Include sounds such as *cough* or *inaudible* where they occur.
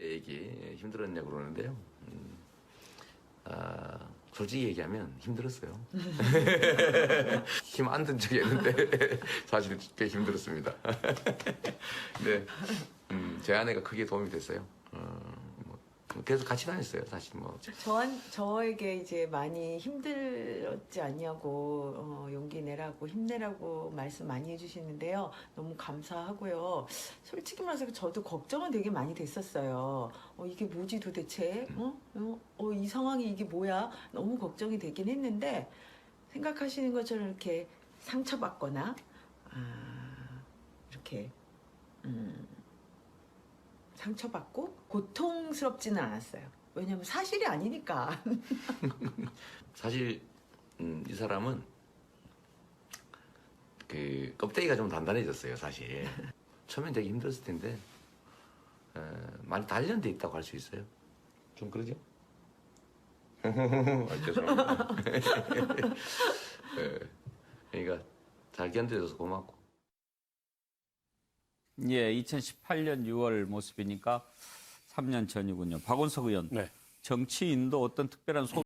얘기 힘들었냐 고 그러는데요. 음, 아, 솔직히 얘기하면 힘들었어요. *laughs* 힘 안 든 적이 있는데 *laughs* 사실 꽤 힘들었습니다. *laughs* 네, 음, 제 아내가 크게 도움이 됐어요. 어, 뭐, 계속 같이 다녔어요. 사실 뭐 저한 저에게 이제 많이 힘들었지 않냐고 어, 용기 내라고 힘내라고 말씀 많이 해주시는데요. 너무 감사하고요. 솔직히 말해서 저도 걱정은 되게 많이 됐었어요. 어, 이게 뭐지 도대체? 어? 어, 어, 이 상황이 이게 뭐야? 너무 걱정이 되긴 했는데 생각하시는 것처럼 이렇게 상처받거나 아, 이렇게 음, 상처받고 고통스럽지는 않았어요. 왜냐면 사실이 아니니까. *laughs* 사실 음, 이 사람은 그 껍데기가 좀 단단해졌어요. 사실 처음엔 되게 힘들었을 텐데 에, 많이 단련돼 있다고 할 수 있어요. 좀 그러죠? *laughs* 아, 죄송합니다. 예, *laughs* 그러니까 잘 견뎌줘서 고맙고. 예, 2018년 6월 모습이니까 3년 전이군요. 박원석 의원. 네. 정치인도 어떤 특별한 소